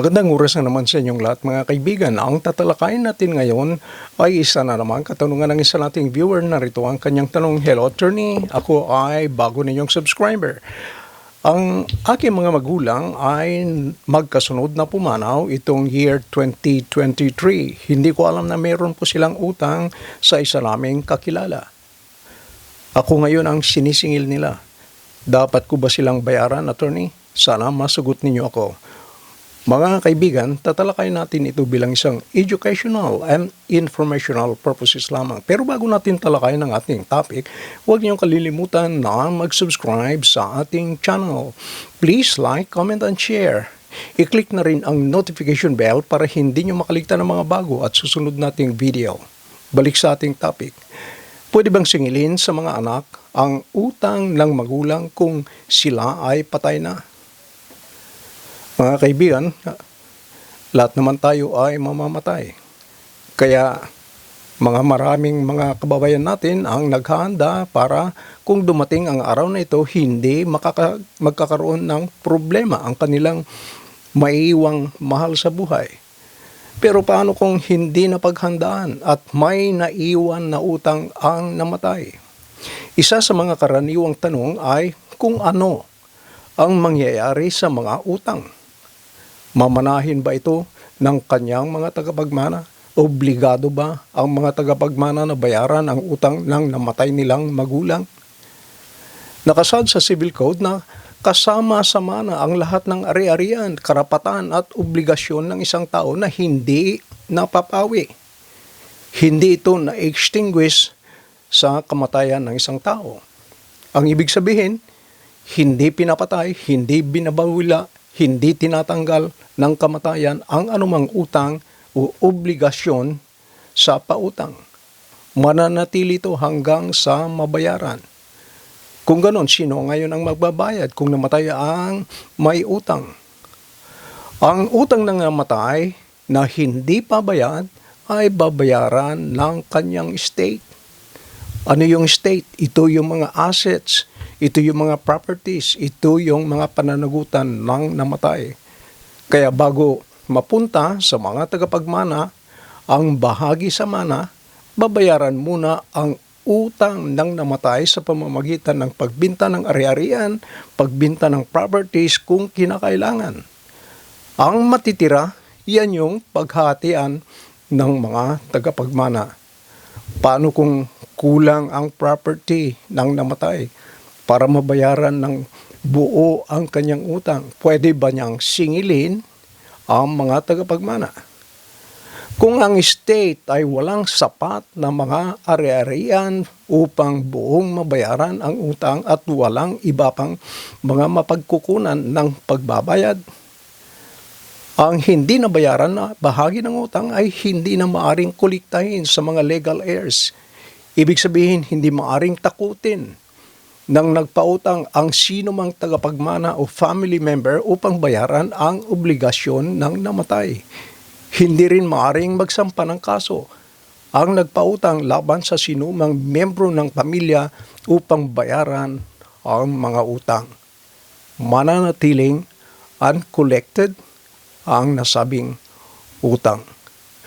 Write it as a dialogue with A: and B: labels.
A: Magandang oras na naman sa inyong lahat mga kaibigan. Ang tatalakayin natin ngayon ay isa na naman katanungan ng isa nating viewer. Narito ang kanyang tanong, Hello attorney, ako ay bago ninyong subscriber. Ang aking mga magulang ay magkasunod na pumanaw itong year 2023. Hindi ko alam na meron po silang utang sa isa naming kakilala. Ako ngayon ang sinisingil nila. Dapat ko ba silang bayaran, attorney? Sana masugot ninyo ako. Mga kaibigan, tatalakayin natin ito bilang isang educational and informational purposes lamang. Pero bago natin talakayin ang ating topic, huwag niyong kalilimutan na mag-subscribe sa ating channel. Please like, comment, and share. I-click na rin ang notification bell para hindi niyo makaligtan ng mga bago at susunod nating video. Balik sa ating topic. Pwede bang singilin sa mga anak ang utang ng magulang kung sila ay patay na? Mga kaibigan, lahat naman tayo ay mamamatay. Kaya mga maraming mga kababayan natin ang naghahanda para kung dumating ang araw na ito, hindi makaka, magkakaroon ng problema ang kanilang maiiwang mahal sa buhay. Pero paano kung hindi na paghandaan at may naiwan na utang ang namatay? Isa sa mga karaniwang tanong ay kung ano ang mangyayari sa mga utang. Mamanahin ba ito ng kanyang mga tagapagmana? Obligado ba ang mga tagapagmana na bayaran ang utang ng namatay nilang magulang? Nakasad sa Civil Code na kasama sa mana ang lahat ng ari-arian, karapatan at obligasyon ng isang tao na hindi napapawi. Hindi ito na-extinguish sa kamatayan ng isang tao. Ang ibig sabihin, hindi pinapatay, hindi binabawila, hindi tinatanggal ng kamatayan ang anumang utang o obligasyon sa pautang. Mananatili ito hanggang sa mabayaran. Kung ganon, sino ngayon ang magbabayad kung namatay ang may utang? Ang utang ng namatay na hindi pa bayad ay babayaran ng kanyang estate. Ano yung estate? Ito yung mga assets, ito yung mga properties, ito yung mga pananagutan ng namatay. Kaya bago mapunta sa mga tagapagmana, ang bahagi sa mana, babayaran muna ang utang ng namatay sa pamamagitan ng pagbinta ng ari-arian, pagbinta ng properties kung kinakailangan. Ang matitira, yan yung paghatian ng mga tagapagmana. Paano kung kulang ang property ng namatay para mabayaran ng buo ang kanyang utang? Pwede ba niyang singilin ang mga tagapagmana? Kung ang state ay walang sapat na mga ari-arian upang buong mabayaran ang utang at walang iba pang mga mapagkukunan ng pagbabayad, ang hindi nabayaran na bahagi ng utang ay hindi na maaring kuliktahin sa mga legal heirs. Ibig sabihin, hindi maaring takutin ng nagpautang ang sino mang tagapagmana o family member upang bayaran ang obligasyon ng namatay. Hindi rin maaring magsampa ng kaso ang nagpautang laban sa sinumang membro ng pamilya upang bayaran ang mga utang. Mananatiling uncollected ang nasabing utang.